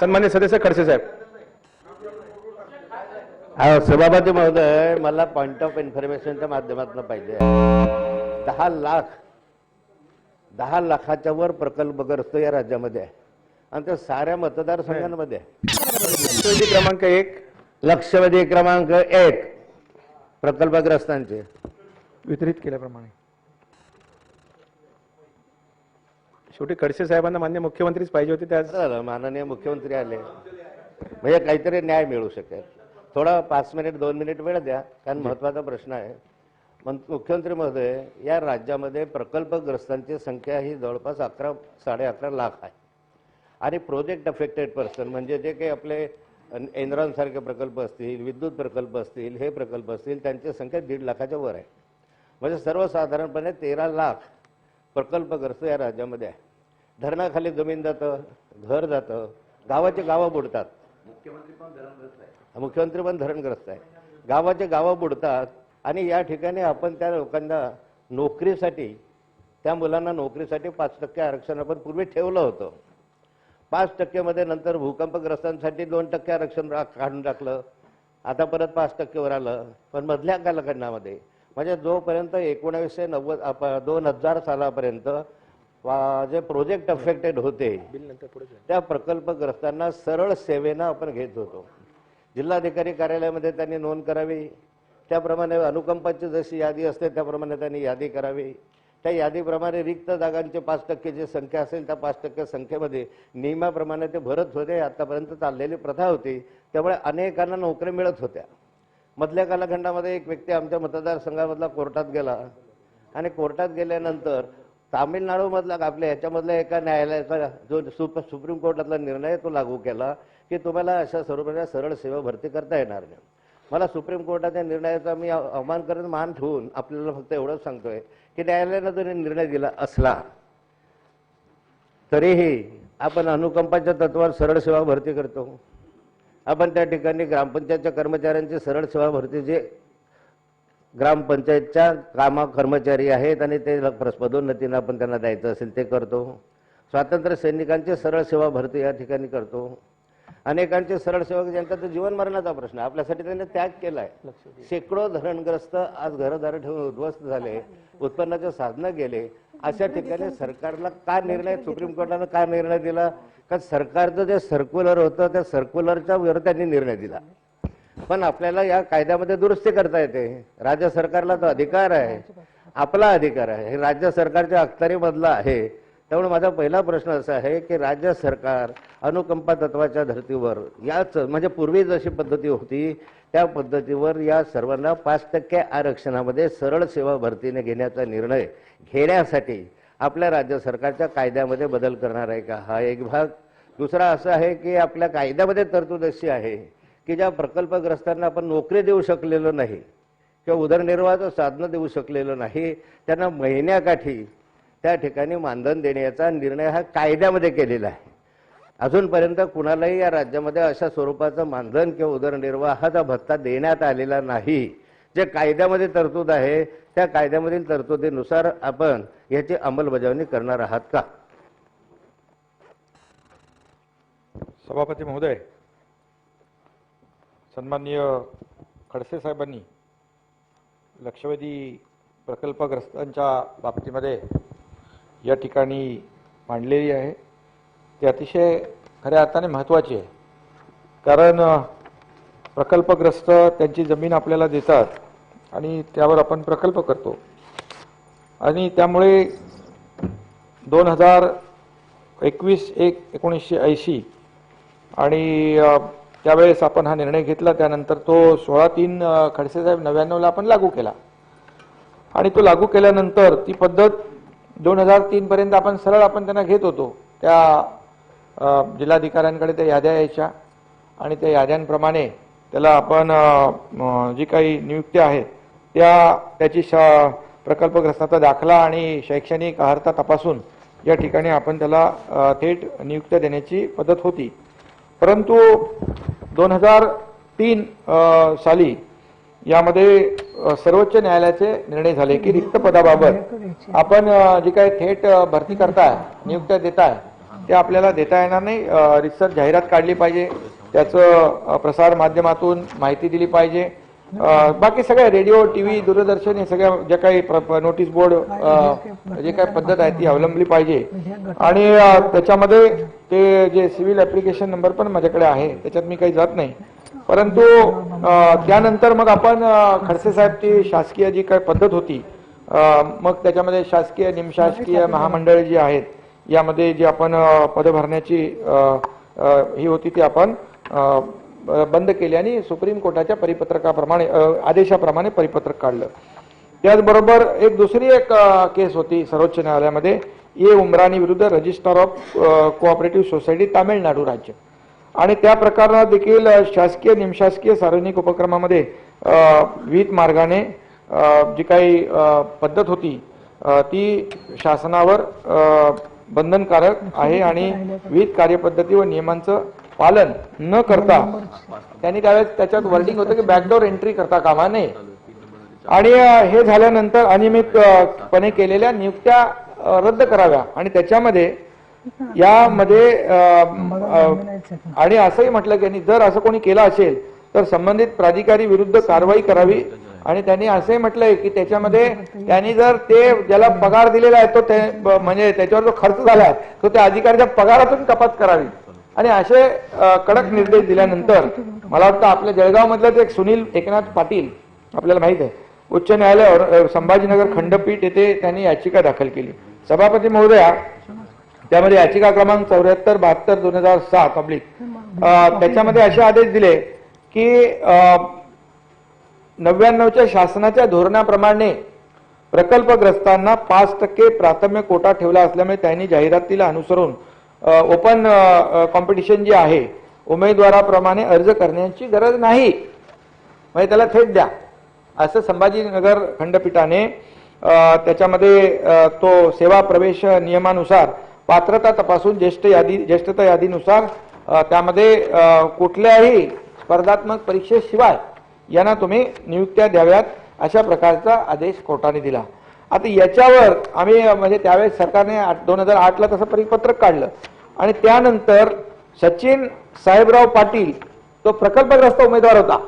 सन्मान्य सदस्य खडसे साहेब. हा, सभापती महोदय मला पॉइंट ऑफ इन्फॉर्मेशनच्या माध्यमातून पाहिजे दहा लाख दहा लाखाच्या वर प्रकल्पग्रस्त या राज्यामध्ये. आहे आणि ते साऱ्या मतदारसंघांमध्ये. आहे क्रमांक एक. लक्षवेधी क्रमांक एक प्रकल्पग्रस्तांचे. वितरित केल्याप्रमाणे. शेवटी खडसे साहेबांना मान्य मुख्यमंत्रीच पाहिजे होते त्या माननीय मुख्यमंत्री आले. म्हणजे काहीतरी न्याय मिळू शकेल. थोडा पाच मिनिट दोन मिनिट वेळ द्या कारण महत्त्वाचा प्रश्न आहे. मुख्यमंत्री महोदय या राज्यामध्ये प्रकल्पग्रस्तांची संख्या ही जवळपास अकरा साडे अकरा लाख आहे. आणि प्रोजेक्ट अफेक्टेड पर्सन म्हणजे जे काही आपले एनरॉन सारखे प्रकल्प असतील विद्युत प्रकल्प असतील हे प्रकल्प असतील त्यांची संख्या दीड लाखाच्या वर आहे. म्हणजे सर्वसाधारणपणे तेरा लाख प्रकल्पग्रस्त या राज्यामध्ये आहे. धरणाखाली जमीन जातं घर जातं गावाचे गावं बुडतात. मुख्यमंत्री पण धरणग्रस्त आहे गावाचे गावं बुडतात आणि या ठिकाणी आपण त्या लोकांना नोकरीसाठी त्या मुलांना नोकरीसाठी पाच टक्के आरक्षण आपण पूर्वी ठेवलं होतं. पाच टक्केमध्ये नंतर भूकंपग्रस्तांसाठी दोन टक्के आरक्षण काढून टाकलं. आता परत पाच टक्केवर आलं. पण मधल्या कालखंडामध्ये म्हणजे जोपर्यंत एकोणावीसशे नव्वद दोन हजार सालापर्यंत जे प्रोजेक्ट अफेक्टेड होते त्या प्रकल्पग्रस्तांना सरळ सेवेनं आपण घेत होतो. जिल्हाधिकारी कार्यालयामध्ये त्यांनी नोंद करावी. त्याप्रमाणे अनुकंपाची जशी यादी असते त्याप्रमाणे त्यांनी यादी करावी. त्या यादीप्रमाणे रिक्त जागांची पाच टक्के जी संख्या असेल त्या पाच टक्के संख्येमध्ये नियमाप्रमाणे ते भरत होते. आतापर्यंत चाललेली प्रथा होती. त्यामुळे अनेकांना नोकऱ्या मिळत होत्या. मधल्या कालखंडामध्ये एक व्यक्ती आमच्या मतदारसंघामधला कोर्टात गेला. आणि कोर्टात गेल्यानंतर तामिळनाडूमधला आपल्या ह्याच्यामधल्या एका न्यायालयाचा जो सुप सुप्रीम कोर्टातला निर्णय तो लागू केला की तुम्हाला अशा स्वरूपाच्या सरळ सेवा भरती करता येणार नाही. मला सुप्रीम कोर्टाच्या निर्णयाचा मी अवमान करत मान ठेवून आपल्याला फक्त एवढंच सांगतोय की न्यायालयानं जरी निर्णय दिला असला तरीही आपण अनुकंपाच्या तत्वावर सरळ सेवा भरती करतो. आपण त्या ठिकाणी ग्रामपंचायतच्या कर्मचाऱ्यांची सरळ सेवा भरती जे ग्रामपंचायतच्या कामा कर्मचारी आहेत आणि ते पदोन्नतीनं आपण त्यांना द्यायचं असेल ते करतो. स्वातंत्र्य सैनिकांचे सरळ सेवा भरती या ठिकाणी करतो. अनेकांचे सरळ सेवक ज्यांचा तर जीवन मरणाचा प्रश्न आपल्यासाठी त्यांनी त्याग केलाय. शेकडो धरणग्रस्त आज घरदार ठेवून उद्ध्वस्त झाले. उत्पन्नाचे साधनं गेले. अशा ठिकाणी सरकारला का निर्णय सुप्रीम कोर्टानं का निर्णय दिला? का सरकारचं जे सर्क्युलर होतं त्या सर्क्युलरच्या विरोधात त्यांनी निर्णय दिला. पण आपल्याला या कायद्यामध्ये दुरुस्ती करता येते. राज्य सरकारला तो अधिकार आहे. आपला अधिकार आहे. हे राज्य सरकारच्या अखत्यारीमधला आहे. त्यामुळे माझा पहिला प्रश्न असा आहे की राज्य सरकार अनुकंपा तत्वाच्या धर्तीवर याच म्हणजे पूर्वी जशी पद्धती होती त्या पद्धतीवर या सर्वांना पाच टक्के आरक्षणामध्ये सरळ सेवा भरतीने घेण्याचा निर्णय घेण्यासाठी आपल्या राज्य सरकारच्या कायद्यामध्ये बदल करणार आहे का? हा एक भाग. दुसरा असा आहे की आपल्या कायद्यामध्ये तरतूद अशी आहे की ज्या प्रकल्पग्रस्तांना आपण नोकरी देऊ शकलेलो नाही किंवा उदरनिर्वाहाचं साधनं देऊ शकलेलो नाही त्यांना महिन्याकाठी त्या ठिकाणी मानधन देण्याचा निर्णय हा कायद्यामध्ये केलेला आहे. अजूनपर्यंत कुणालाही या राज्यामध्ये अशा स्वरूपाचं मानधन किंवा उदरनिर्वाहाचा भत्ता देण्यात आलेला नाही. जे कायद्यामध्ये तरतूद आहे त्या कायद्यामधील तरतुदीनुसार आपण याची अंमलबजावणी करणार आहात का? सभापती महोदय सन्माननीय खडसे साहेबांनी लक्षवेधी प्रकल्पग्रस्तांच्या बाबतीमध्ये या ठिकाणी मांडलेली आहे. ती अतिशय खऱ्या अर्थाने महत्त्वाची आहे. कारण प्रकल्पग्रस्त त्यांची जमीन आपल्याला देतात आणि त्यावर आपण प्रकल्प करतो. आणि त्यामुळे दोन हजार एकवीस एक एकोणीसशे ऐंशी आणि त्यावेळेस आपण हा निर्णय घेतला. त्यानंतर तो सोळा तीन अ, खडसे साहेब नव्याण्णवला आपण लागू केला. आणि तो लागू केल्यानंतर ती पद्धत दोन हजार तीनपर्यंत आपण सरळ आपण त्यांना घेत होतो. त्या जिल्हाधिकाऱ्यांकडे त्या याद्या यायच्या आणि त्या याद्यांप्रमाणे त्याला आपण जी काही नियुक्त्या आहेत त्या त्याची श प्रकल्पग्रस्ताचा दाखला आणि शैक्षणिक अर्हता तपासून या ठिकाणी आपण त्याला थेट नियुक्त्या देण्याची पद्धत होती. परंतु दोन हजार तीन साली यामध्ये सर्वोच्च न्यायालयाचे निर्णय झाले की रिक्त पदाबाबत आपण जी काही थेट भरती करताय नियुक्त्या देताय ते आपल्याला देता येणार नाही. रिसर्च जाहिरात काढली पाहिजे. त्याचं प्रसार माध्यमातून माहिती दिली पाहिजे. बाकी सगळ्या रेडिओ टी व्ही दूरदर्शन हे सगळ्या ज्या काही नोटीस बोर्ड जे काही पद्धत आहे ती अवलंबली पाहिजे. आणि त्याच्यामध्ये ते जे सिव्हिल ऍप्लिकेशन नंबर पण माझ्याकडे आहे त्याच्यात मी काही जात नाही. परंतु त्यानंतर मग आपण खडसे साहेबची शासकीय जी काही पद्धत होती मग त्याच्यामध्ये शासकीय निमशासकीय महामंडळ जी आहेत यामध्ये जी आपण पद भरण्याची ही होती ती आपण बंद केली आणि सुप्रीम कोर्टाच्या परिपत्रकाप्रमाणे आदेशाप्रमाणे परिपत्रक काढलं. त्याचबरोबर एक दुसरी एक केस होती सर्वोच्च न्यायालयामध्ये ए. उमरानी विरुद्ध registrar of cooperative society Tamil Nadu राज्य. आणि त्या प्रकारात देखील शासकीय निमशासकीय सार्वजनिक उपक्रमामध्ये विविध मार्गाने जी काही पद्धत होती ती शासनावर बंधनकारक आहे आणि विविध कार्यपद्धती व नियमांचं पालन न करता. त्यांनी त्यावेळेस त्याच्यात वर्डिंग होतं की बॅकडोर एंट्री करता कामा नये. आणि हे झाल्यानंतर अनियमितपणे केलेल्या नियुक्त्या रद्द कराव्या. आणि त्याच्यामध्ये यामध्ये आणि असंही म्हटलं की यांनी जर असं कोणी केलं असेल तर संबंधित प्राधिकारी विरुद्ध कारवाई करावी. आणि त्यांनी असंही म्हटलंय की त्याच्यामध्ये त्यांनी जर ते ज्याला पगार दिलेला आहे तो ते म्हणजे त्याच्यावर जो खर्च झाला आहे तो त्या अधिकाऱ्याच्या पगारातून कपात करावी. आणि असे कडक निर्देश दिल्यानंतर मला वाटतं आपल्या जळगाव एक सुनील एकनाथ पाटील आपल्याला माहीत आहे उच्च न्यायालयावर संभाजीनगर खंडपीठ येथे त्यांनी याचिका दाखल केली. सभापती महोदया त्यामध्ये याचिका क्रमांक चौऱ्याहत्तर बहात्तर दोन हजार सहा पब्लिक त्याच्यामध्ये असे आदेश दिले की नव्याण्णवच्या शासनाच्या धोरणाप्रमाणे प्रकल्पग्रस्तांना पाच टक्के प्राथम्य कोटा ठेवला असल्यामुळे त्यांनी जाहिरातीला अनुसरून ओपन कॉम्पिटिशन जी आहे उमेदवाराप्रमाणे अर्ज करण्याची गरज नाही. म्हणजे त्याला थेट द्या. असं संभाजीनगर खंडपीठाने त्याच्यामध्ये तो सेवा प्रवेश नियमानुसार पात्रता तपासून ज्येष्ठ यादी ज्येष्ठता यादीनुसार त्यामध्ये कुठल्याही स्पर्धात्मक परीक्षेशिवाय यांना तुम्ही नियुक्त्या द्याव्यात अशा प्रकारचा आदेश कोर्टाने दिला. आता याच्यावर आम्ही म्हणजे त्यावेळेस सरकारने दोन हजार आठला तसं परिपत्रक काढलं. आणि त्यानंतर सचिन साहेबराव पाटील तो प्रकल्पग्रस्त उमेदवार होता.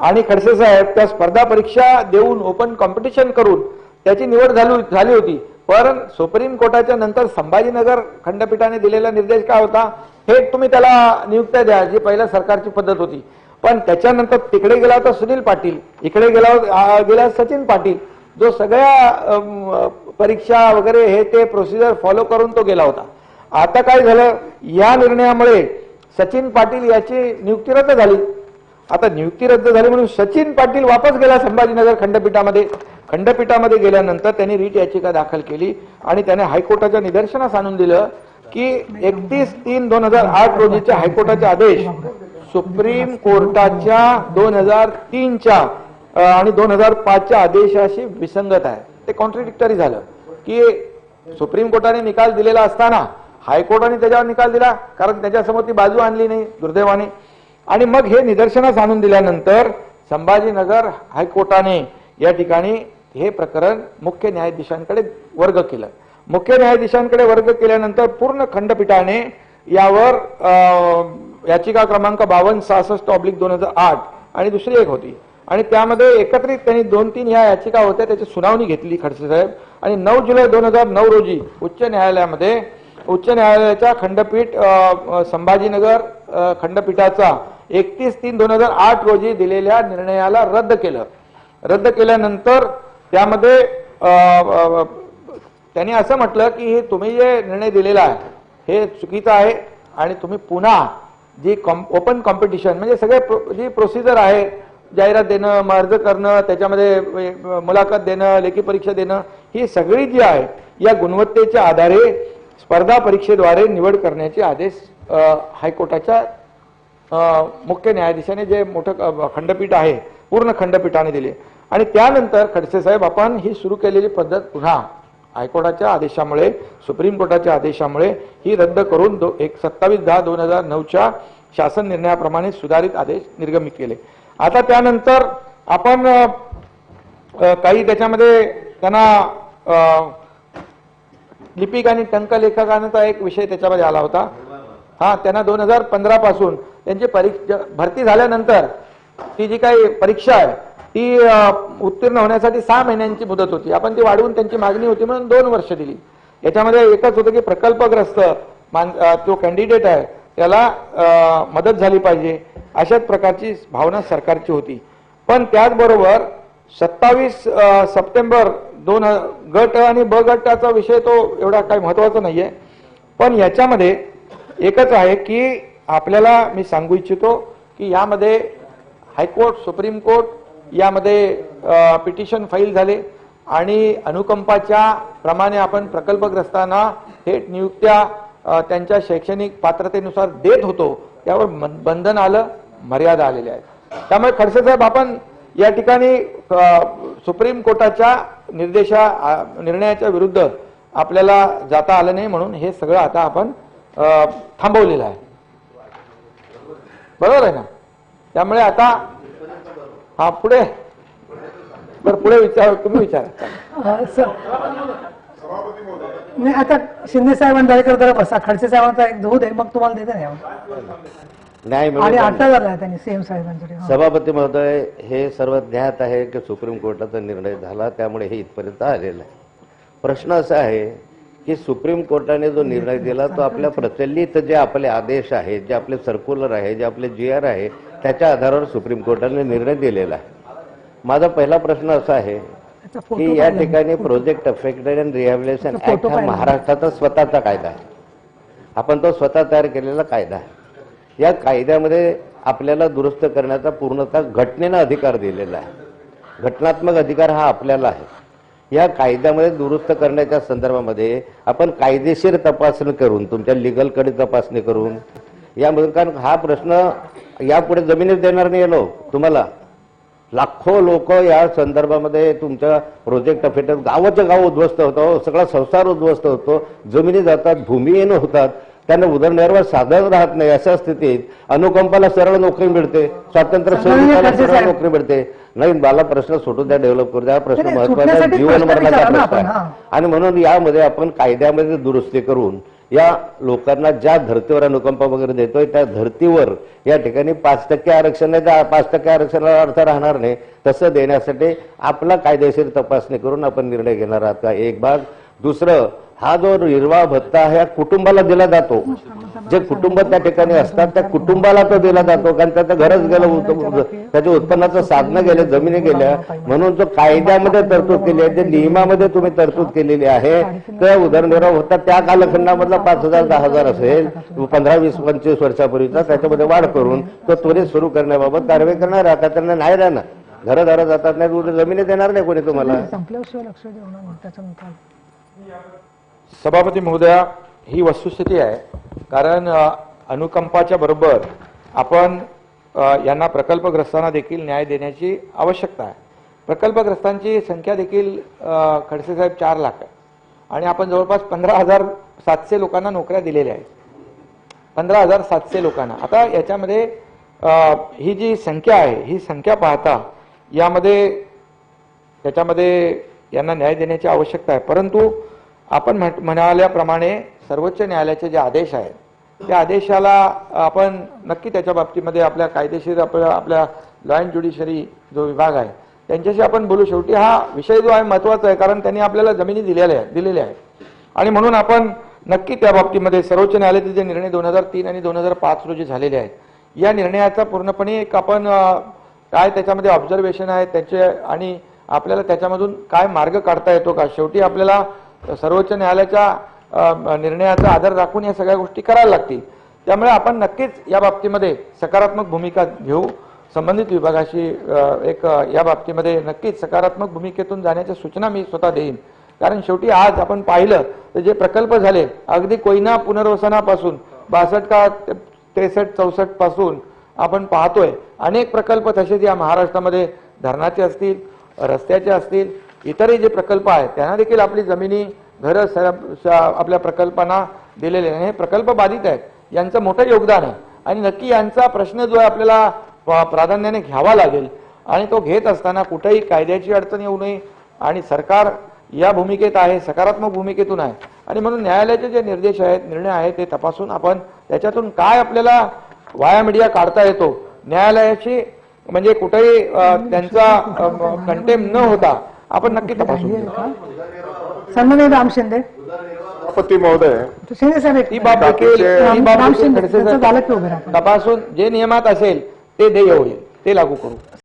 आणि खडसे साहेब त्या स्पर्धा परीक्षा देऊन ओपन कॉम्पिटिशन करून त्याची निवड झाली झाली होती. पण सुप्रीम कोर्टाच्या नंतर संभाजीनगर खंडपीठाने दिलेला निर्देश काय होता? हे तुम्ही त्याला नियुक्त्या द्या जी पहिल्या सरकारची पद्धत होती. पण त्याच्यानंतर तिकडे गेला होता सुनील पाटील इकडे गेला गेला सचिन पाटील. जो सगळ्या परीक्षा वगैरे हे ते प्रोसिजर फॉलो करून तो गेला होता. आता काय झालं? या निर्णयामुळे सचिन पाटील याची नियुक्ती रद्द झाली. आता नियुक्ती रद्द झाली म्हणून सचिन पाटील वापस गेला संभाजीनगर खंडपीठामध्ये. खंडपीठामध्ये गेल्यानंतर त्यांनी रीट याचिका दाखल केली आणि त्याने हायकोर्टाच्या निदर्शनास आणून दिलं की एकतीस तीन दोन हजार आठ रोजीच्या हायकोर्टाचे आदेश सुप्रीम कोर्टाच्या दोन हजार तीनच्या आणि दोन हजार पाचच्या आदेशाशी विसंगत आहे. ते कॉन्ट्रडिक्टरी झालं. की सुप्रीम कोर्टाने निकाल दिलेला असताना हायकोर्टाने त्याच्यावर निकाल दिला कारण त्याच्यासमोर ती बाजू आणली नाही दुर्दैवाने. आणि मग हे निदर्शनास आणून दिल्यानंतर संभाजीनगर हायकोर्टाने या ठिकाणी हे प्रकरण मुख्य न्यायाधीशांकडे वर्ग केलं. मुख्य न्यायाधीशांकडे वर्ग केल्यानंतर पूर्ण खंडपीठाने यावर अं, याचिका क्रमांक बावन्न सहासष्ट ऑब्लिक दोन हजार आठ आणि दुसरी एक होती. आणि त्यामध्ये एकत्रित त्यांनी दोन तीन ह्या याचिका होत्या त्याची सुनावणी घेतली खडसे साहेब. आणि नऊ जुलै दोन हजार नऊ रोजी उच्च न्यायालयामध्ये उच्च न्यायालयाच्या खंडपीठ संभाजीनगर खंडपीठाचा एकतीस तीन दोन हजार आठ रोजी दिलेल्या निर्णयाला रद्द केलं. रद्द केल्यानंतर त्यामध्ये त्यांनी असं म्हटलं की हे तुम्ही जे निर्णय दिलेला आहे हे चुकीचं आहे आणि तुम्ही पुन्हा जी कॉम ओपन कॉम्पिटिशन म्हणजे सगळे प्रो- जी प्रोसिजर आहे जाहिरात देणं मग अर्ज करणं त्याच्यामध्ये मुलाखत देणं लेखी परीक्षा देणं ही सगळी जी आहे या गुणवत्तेच्या आधारे स्पर्धा परीक्षेद्वारे निवड करण्याचे आदेश हायकोर्टाच्या मुख्य न्यायाधीशाने जे मोठं खंडपीठ आहे पूर्ण खंडपीठाने दिले. आणि त्यानंतर खडसे साहेब आपण ही सुरू केलेली पद्धत पुन्हा हायकोर्टाच्या आदेशामुळे सुप्रीम कोर्टाच्या आदेशामुळे ही रद्द करून दो एक सत्तावीस दहा दोन हजार नऊच्या शासन निर्णयाप्रमाणे सुधारित आदेश निर्गमित केले. आता त्यानंतर आपण काही त्याच्यामध्ये त्यांना लिपिक आणि टंकलेखकांचा एक विषय त्याच्यामध्ये आला होता. हा त्यांना दोन हजार पंधरा पासून त्यांची परीक्षा भरती झाल्यानंतर ती जी काही परीक्षा आहे ती उत्तीर्ण होण्यासाठी सहा महिन्यांची मुदत होती. आपण ती वाढवून त्यांची मागणी होती म्हणून दोन वर्ष दिली. याच्यामध्ये एकच होतं की प्रकल्पग्रस्त मान तो कॅन्डिडेट आहे त्याला मदत झाली पाहिजे. अशाच प्रकारची भावना सरकारची होती. पण त्याचबरोबर सत्तावीस सप्टेंबर दोन गट आणि ब गटाचा विषय तो एवढा काही महत्त्वाचा आहे पण याच्यामध्ये एकच आहे की आपल्याला मी सांगू इच्छितो की यामध्ये हायकोर्ट सुप्रीम कोर्ट यामध्ये पिटिशन फाईल झाले आणि अनुकंपाच्या प्रमाणे आपण प्रकल्पग्रस्तांना थेट नियुक्त्या त्यांच्या शैक्षणिक पात्रतेनुसार देत होतो. त्यावर बंधन आलं मर्यादा आलेल्या आहेत. त्यामुळे खडसे साहेब आपण या ठिकाणी सुप्रीम कोर्टाच्या निर्देशा निर्णयाच्या विरुद्ध आपल्याला जाता आलं नाही म्हणून हे सगळं आता आपण थांबवलेलं आहे. बरोबर आहे ना? त्यामुळे आता हा पुढे. बरं पुढे विचार तुम्ही विचारा. नाही आता शिंदे साहेबांनी दरेकर जरा बसा. खडसे साहेबांचा एक धूद आहे मग तुम्हाला देते नाही न्याय आणि झाला त्यांनी सीएम साहेबांसाठी हा. सभापती महोदय हे सर्व ज्ञात आहे की सुप्रीम कोर्टाचा निर्णय झाला त्यामुळे हे इथपर्यंत आलेलं आहे. प्रश्न असा आहे की सुप्रीम कोर्टाने जो निर्णय दिला तो आपल्या प्रचलित जे आपले आदेश आहेत जे आपले सर्क्युलर आहे जे आपले जी आर आहे त्याच्या आधारावर सुप्रीम कोर्टाने निर्णय दिलेला आहे. माझा पहिला प्रश्न असा आहे की या. ठिकाणी project affected and rehabilitation act हा. महाराष्ट्राचा स्वतःचा कायदा आहे. आपण तो स्वतः तयार केलेला कायदा आहे. या कायद्यामध्ये आपल्याला दुरुस्त करण्याचा पूर्णतः घटनेनं अधिकार दिलेला आहे. घटनात्मक अधिकार हा आपल्याला आहे. या कायद्यामध्ये दुरुस्त करण्याच्या संदर्भामध्ये आपण कायदेशीर तपासणी करून तुमच्या लिगलकडे तपासणी करून यामधून कारण हा प्रश्न यापुढे जमिनीत देणार नाही लोक तुम्हाला. लाखो लोक या संदर्भामध्ये तुमच्या प्रोजेक्ट अफेटर गावाचं गाव उद्ध्वस्त होतं सगळा संसार उद्ध्वस्त होतो जमिनी जातात भूमिहीन होतात त्यांना उदरनिर्वाह साधन राहत नाही अशा स्थितीत अनुकंपाला सरळ नोकरी मिळते स्वातंत्र्य सैनिकाला सरळ. नोकरी मिळते नाही मला प्रश्न सोडून द्या डेव्हलप करू द्या हा प्रश्न महत्त्वाचा जीवन मरणाचा प्रश्न आहे. आणि म्हणून यामध्ये आपण कायद्यामध्ये दुरुस्ती करून या लोकांना ज्या धर्तीवर अनुकंपा वगैरे देतोय त्या धर्तीवर या ठिकाणी पाच टक्के आरक्षण आहे पाच टक्के आरक्षणाला अर्थ राहणार नाही. तसं देण्यासाठी आपला कायदेशीर तपासणी करून आपण निर्णय घेणार आहात का? एक भाग. दुसरं हा जो निर्वाह भत्ता ह्या कुटुंबाला दिला जातो. जे कुटुंब त्या ठिकाणी असतात त्या कुटुंबाला तो दिला जातो. कारण त्याचं घरच गेलं त्याच्या उत्पन्नाचं साधनं गेलं जमिनी गेल्या. म्हणून जो कायद्यामध्ये तरतूद केली आहे जे नियमामध्ये तुम्ही तरतूद केलेली आहे त्या उदरनिर्वाह होता. त्या कालखंडामधला पाच हजार दहा हजार असेल पंधरा वीस पंचवीस वर्षापूर्वीचा त्याच्यामध्ये वाढ करून तो त्वरित सुरू करण्याबाबत कारवाई करणार राहतात आता त्यांना नाही राहणार. घरदारं जातात नाही जमिनी देणार नाही कोणी तुम्हाला. संपल्याशिवाय लक्ष देऊ त्याचा निकाल सभापती महोदया ही वस्तुस्थिती आहे. कारण अनुकंपाच्या बरोबर आपण यांना प्रकल्पग्रस्तांना देखील न्याय देण्याची आवश्यकता आहे. प्रकल्पग्रस्तांची संख्या देखील खडसेसाहेब खडसे साहेब चार लाख आहे. आणि आपण जवळपास पंधरा हजार सातशे लोकांना नोकऱ्या दिलेल्या आहेत. पंधरा हजार सातशे लोकांना. आता याच्यामध्ये ही जी संख्या आहे ही संख्या पाहता यामध्ये त्याच्यामध्ये यांना न्याय देण्याची आवश्यकता आहे. परंतु आपण म्हट म्हणाल्याप्रमाणे सर्वोच्च न्यायालयाचे जे आदेश आहेत त्या आदेशाला आपण नक्की त्याच्या बाबतीमध्ये आपल्या कायदेशीर आपल्या आपल्या लॉ अँड ज्युडिशरी जो विभाग आहे त्यांच्याशी आपण बोलू शेवटी. हा विषय जो आहे महत्त्वाचा आहे कारण त्यांनी आपल्याला जमिनी दिलेल्या आहेत दिलेल्या आहेत. आणि म्हणून आपण नक्की त्या बाबतीमध्ये सर्वोच्च न्यायालयाचे जे निर्णय दोन हजार तीन आणि दोन हजार पाच रोजी झालेले आहेत या निर्णयाचा पूर्णपणे एक आपण काय त्याच्यामध्ये ऑब्झर्वेशन आहे त्याचे आणि आपल्याला त्याच्यामधून काय मार्ग काढता येतो का शेवटी आपल्याला सर्वोच्च न्यायालयाच्या निर्णयाचा आधार राखून या सगळ्या गोष्टी करायला लागतील. त्यामुळे आपण नक्कीच या बाबतीमध्ये सकारात्मक भूमिका घेऊ. संबंधित विभागाशी एक या बाबतीमध्ये नक्कीच सकारात्मक भूमिकेतून जाण्याच्या सूचना मी स्वतः देईन. कारण शेवटी आज आपण पाहिलं तर जे प्रकल्प झाले अगदी कोयना पुनर्वसनापासून बासष्ट का त्रेसष्ट चौसष्टपासून आपण पाहतोय अनेक प्रकल्प तसेच या महाराष्ट्रामध्ये धरणाचे असतील रस्त्याचे असतील इतरही जे प्रकल्प आहेत त्यांना देखील आपली जमिनी घरं सर आपल्या प्रकल्पांना दिलेले हे प्रकल्प बाधित आहेत. यांचं मोठं योगदान आहे. आणि नक्की यांचा प्रश्न जो आहे आपल्याला प्राधान्याने घ्यावा लागेल. आणि तो घेत असताना कुठेही कायद्याची अडचण येऊ नये. आणि सरकार या भूमिकेत आहे सकारात्मक भूमिकेतून आहे. आणि म्हणून न्यायालयाचे जे निर्देश आहेत निर्णय आहेत ते तपासून आपण त्याच्यातून काय आपल्याला वाया मीडिया काढता येतो. न्यायालयाची म्हणजे कुठेही त्यांचा कंटेम न होता आपण नक्की तपासून घेऊ. सन्माननीय राम शिंदे. सभापती महोदय. शिंदे साहेब एक ती बाब. देखील राम बाब राम देखील शिंदे खडसे त्याचं साहेब झालं की उभे राहा तपासून जे नियमात असेल ते देय होईल. ते लागू करू.